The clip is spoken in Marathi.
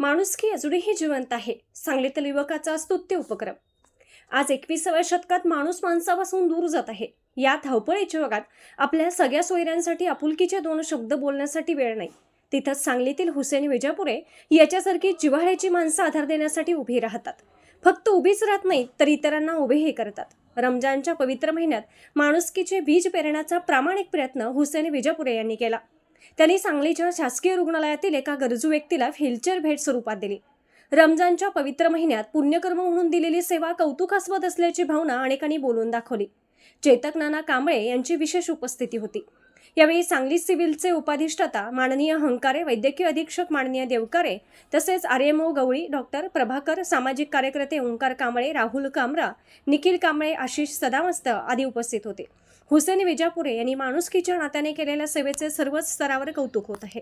माणुसकी अजूनही जिवंत आहे सांगलीतील युवकाचा स्तुत्य उपक्रम. आज एकविसाव्या शतकात माणूस माणसापासून दूर जात आहे. या धावपळीच्या जगात आपल्या सगळ्या सोयऱ्यांसाठी आपुलकीचे दोन शब्द बोलण्यासाठी वेळ नाही. तिथंच सांगलीतील हुसेन विजापुरे याच्यासारखी जिव्हाळ्याची माणसं आधार देण्यासाठी उभी राहतात. फक्त उभीच राहत नाही तर इतरांना उभेही करतात. रमजानच्या पवित्र महिन्यात माणुसकीचे बीज पेरण्याचा प्रामाणिक प्रयत्न हुसेन विजापुरे यांनी केला. त्यांनी सांगलीच्या शासकीय रुग्णालयातील एका गरजू व्यक्तीला व्हीलचेअर भेट स्वरूपात दिली. रमजानच्या पवित्र महिन्यात पुण्यकर्म म्हणून दिलेली सेवा कौतुकास्पद असल्याची भावना अनेकांनी बोलून दाखवली. चेतक नाना कांबळे यांची विशेष उपस्थिती होती. यावेळी सांगली सिव्हिलचे उपाधिष्ठता माननीय हंकारे वैद्यकीय अधीक्षक माननीय देवकारे तसेच R M O Gawali doctor Prabhakar सामाजिक कार्यकर्ते ओंकार कांबळे राहुल कामरा निखिल कांबळे आशिष सदामस्त आदी उपस्थित होते. हुसेन विजापुरे यांनी माणुसकीच्या नात्याने केलेल्या सेवेचे सर्वच स्तरावर कौतुक होत आहे.